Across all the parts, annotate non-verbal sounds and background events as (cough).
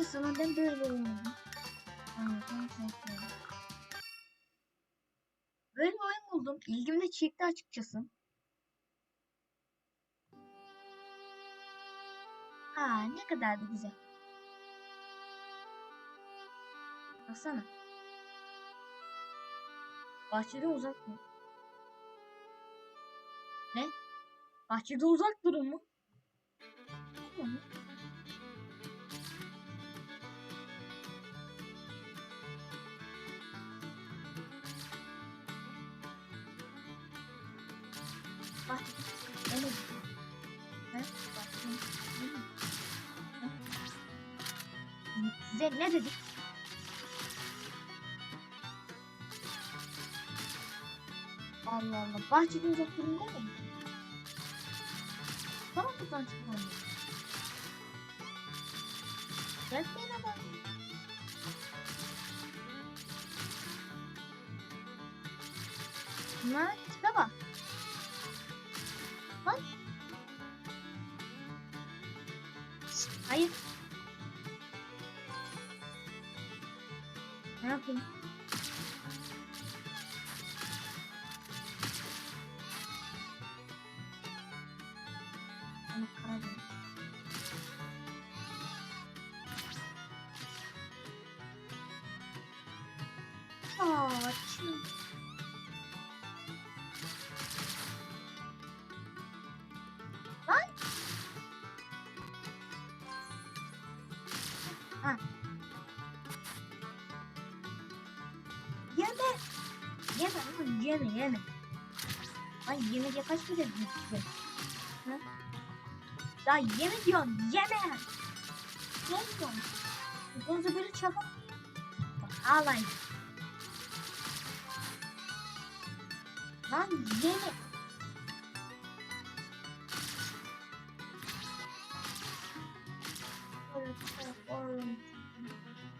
neredesin lan ben böyle oynuyorum. Tamam, tamam, tamam. Böyle bir oyun buldum. İlgimi de çekti açıkçası. Aa ne kadar da güzel. Baksana. Bahçede uzak mı? Ne? Bahçede uzak durun mu? Ne mu? Bahçede ne dedik? Allah Allah. Bahçede uzak durun değil mi? Tamam buradan çıkalım. Gelmeyin ama. Bunlar tipe bak. Bak. Şşt, Hayır. Ne yapayım? Ha. Yeme. Yeme oğlum yeme yeme. Ay yemeye kaç kere gitti? Ha? Ya yeme diyorum yeme. Ne diyorsun? Konuza böyle çakal. Ağlayın. Lan yeme.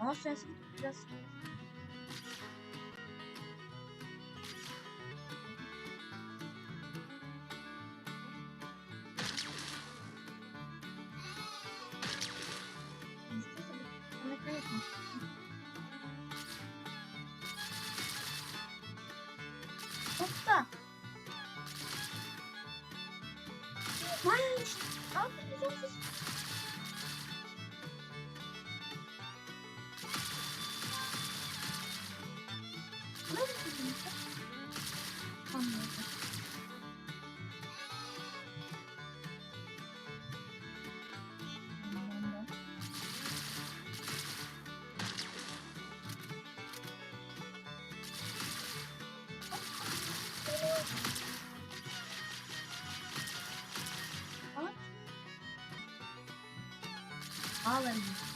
Ama sensin biraz. Hoppa. İşte. Ne yapıyorsunuz Anladım. Anladım. Bak. Ağlarım.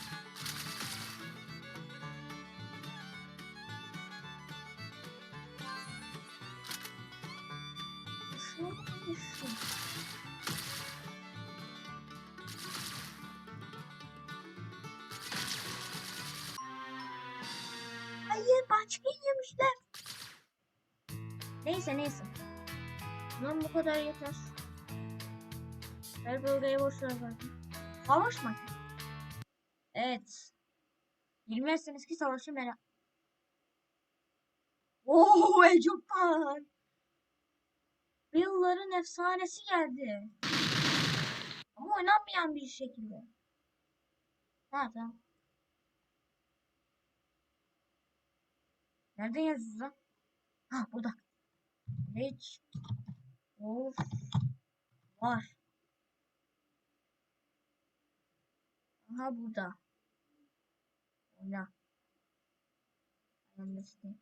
Hayır başka yemişler. Neyse neyse. Lan bu kadar yeter. Her bölgeye boş ver zaten. Savaşmak. Evet. Bilmezseniz ki savaşı merak. Oo Ecopan. Yılların efsanesi geldi. Ama oynanmayan bir şekilde. Ha tamam. Nereden yazıyoruz lan? Ha burada. Hiç. Of. Var. Aha burada. Oyna. Anlasın.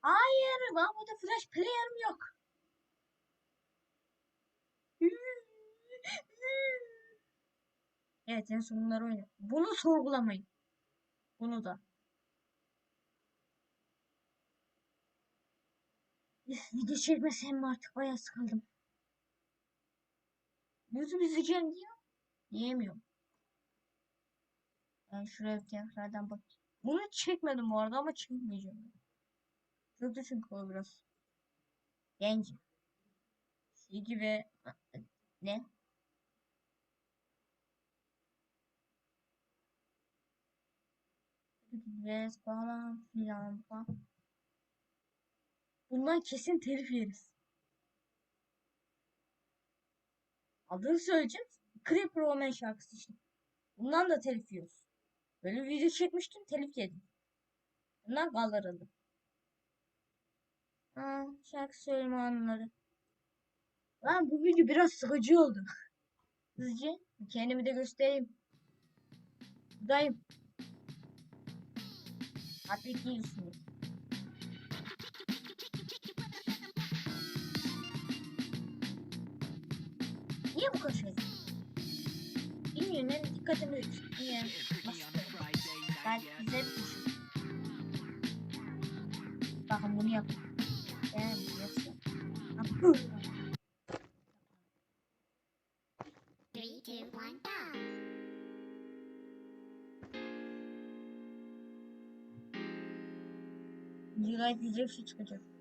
Hayır, ben burada flash player'ım yok. Evet, en son bunları oyna. Bunu sorgulamayın. Bunu da. Video çekmesem mi artık bayağı sıkıldım. YouTube izleyeceğim diyor. Diyemiyorum. Ben şuraya tekrardan bak. Bunu çekmedim bu arada ama çekmeyeceğim. Çöktü çünkü o biraz. Genç. Şey gibi. Ne? Res falan filan falan. Bundan kesin telif yeriz. Adını söyleyeceğim. Creeper Roman şarkısı işte. Bundan da telif yiyoruz. Böyle bir video çekmiştim telif yedim. Bundan kaldırıldı. Ha, şarkı söyleme anları. Lan bu video biraz sıkıcı oldu. (laughs) Hızlıca kendimi de göstereyim. Buradayım. Happy değilsiniz. Niye bu kadar şey? Bilmiyorum benim dikkatimi? Basit. Ben güzel bir şey. Bakın bunu yap. Ben yoksa. Three, two, one, go. Bir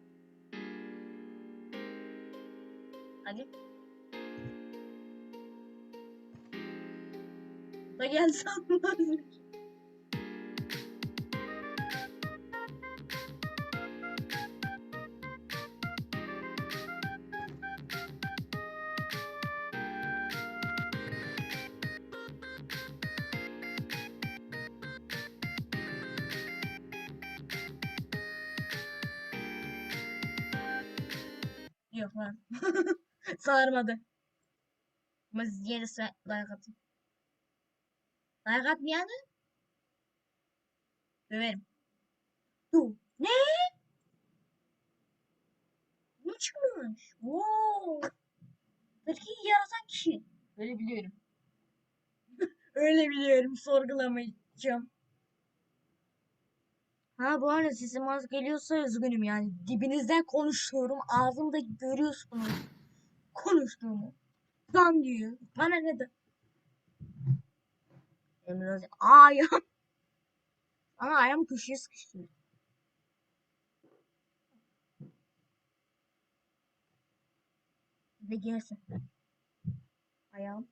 Da gel sanmaz. Yok lan. (laughs) Sarmadı. Yine de like atın. Like atmayanı döverim. Dur. Ne? Ne çıkmış? Wow. Türkiye'yi yaratan kişi. Öyle biliyorum. (laughs) Öyle biliyorum. Sorgulamayacağım. Ha bu arada sesim az geliyorsa üzgünüm yani. Dibinizden konuşuyorum. Ağzımda görüyorsunuz. Konuştuğumu. Lan diyor. Bana ne de. Emre Özel- Aa ayağım. (laughs) Ama ayağım köşeye sıkıştı. Ve gelsin. Ayağım.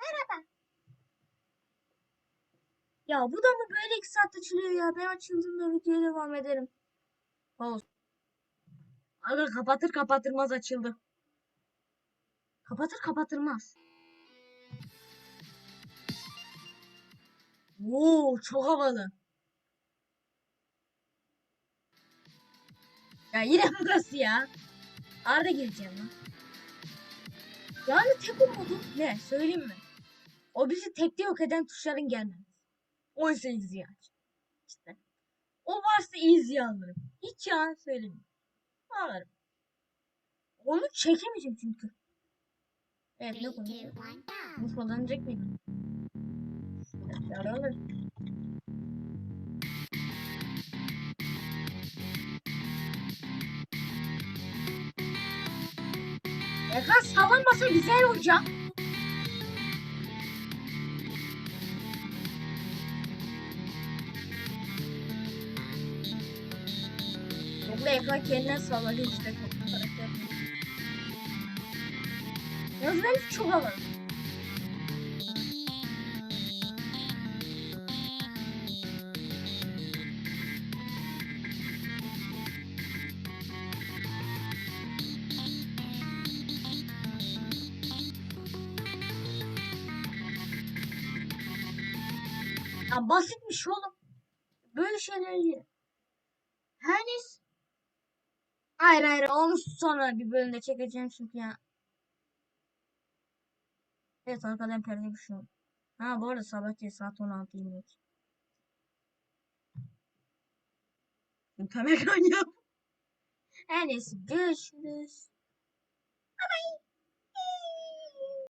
Merhaba. Ya bu da mı böyle iki saat açılıyor ya? Ben açıldığımda videoya devam ederim. Olsun. Aga kapatır kapatırmaz açıldı. Kapatır kapatırmaz. Oo çok havalı. Ya yine burası ya. Arda gireceğim lan. Yani tek umudum ne söyleyeyim mi? O bizi tekte yok eden tuşların gelmemesi. Oysa easy aç. İşte. O varsa easy alırım. Hiç yalan söylemiyorum. Alırım. Onu çekemeyeceğim çünkü. Evet ne go. Bu kullanacak mıydım? Alır. Ekran sallanmasa güzel olacak. Burada ekran kendine sallanıyor işte. Yalnız ben çok havalı. Ya basitmiş oğlum. Böyle şeyler Her neyse. Hayır hayır onu sonra bir bölümde çekeceğim çünkü ya. Evet arkadan perde bir şey oldu. Ha bu arada sabah değil saat 16.23. Mükemmel ya. Her neyse görüşürüz.